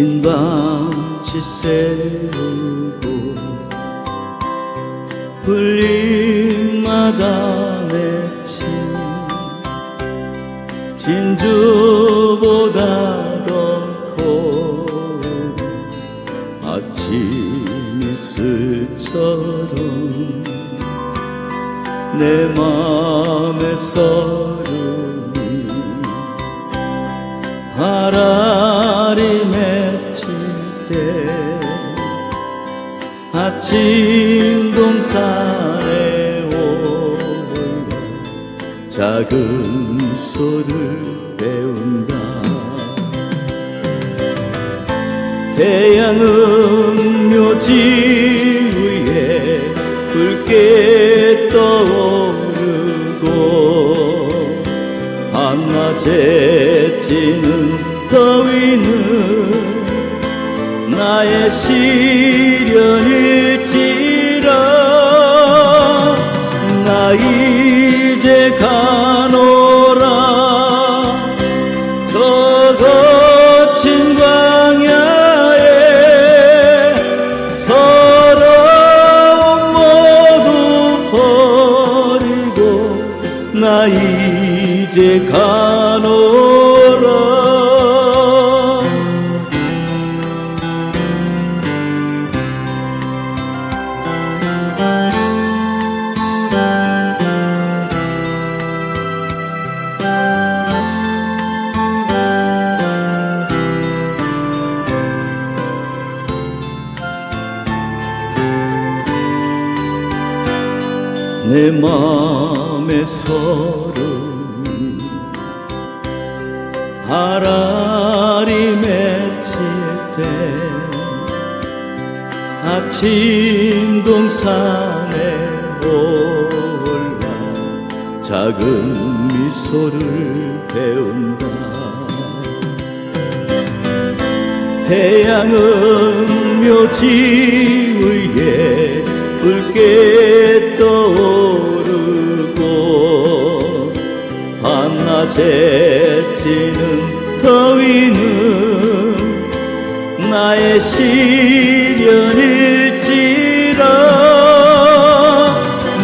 밤치 세우고 불림마다 맺힌 진주보다 더 고운 아침 이슬처럼 내 맘의 서름이 맺힐 때 아침 동산에 올라 작은 소를 배운다. 태양은 묘지 위에 붉게 떠오르고 한낮에 찌는 더위는 나의 시련일지라. 나 이제 가노라. 저 거친 광야에 서러움 모두 버리고 나 이제 가 내 맘의 서름이 하라리 맺힐 때 아침 동산에 올라 작은 미소를 배운다. 태양은 묘지 위에 붉게 떠 찌는 더위는 나의 시련일지라.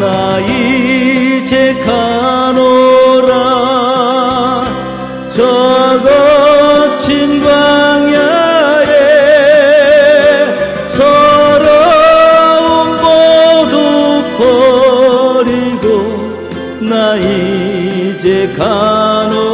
나 이제 가노라. 저 世界の